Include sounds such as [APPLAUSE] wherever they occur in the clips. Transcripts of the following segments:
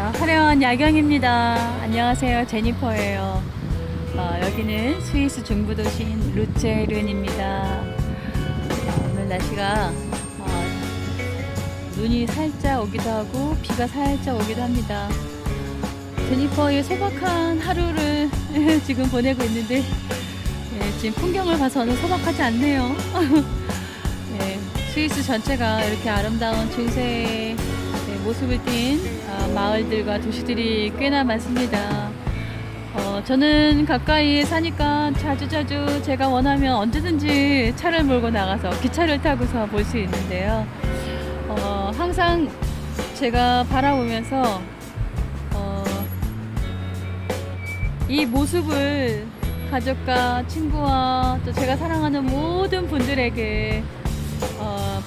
화려한 야경입니다. 안녕하세요. 제니퍼예요. 어, 여기는 스위스 중부 도시인 루체른입니다. 어, 오늘 날씨가 어, 눈이 살짝 오기도 하고 비가 살짝 오기도 합니다. 제니퍼의 소박한 하루를 [LAUGHS] 지금 보내고 있는데 예, 지금 풍경을 봐서는 소박하지 않네요. [LAUGHS] 예, 스위스 전체가 이렇게 아름다운 중세의 네, 모습을 띈 아, 마을들과 도시들이 꽤나 많습니다. 어, 저는 가까이에 사니까 자주 자주 제가 원하면 언제든지 차를 몰고 나가서 기차를 타고서 볼 수 있는데요. 어, 항상 제가 바라보면서 어, 이 모습을 가족과 친구와 또 제가 사랑하는 모든 분들에게 어,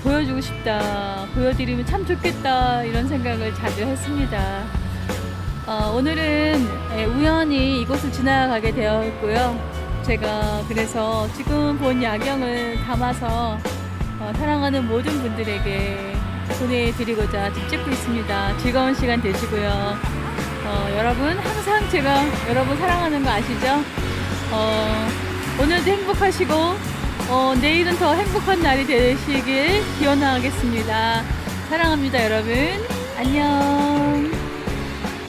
보여주고 싶다, 보여드리면 참 좋겠다 이런 생각을 자주 했습니다. 어, 오늘은 예, 우연히 이곳을 지나가게 되었고요. 제가 그래서 지금 본 야경을 담아서 어, 사랑하는 모든 분들에게 보내드리고자 집 찍고 있습니다. 즐거운 시간 되시고요. 어, 여러분 항상 제가 여러분 사랑하는 거 아시죠? 어, 오늘도 행복하시고 어, 내일은 더 행복한 날이 되시길 기원하겠습니다. 사랑합니다, 여러분. 안녕.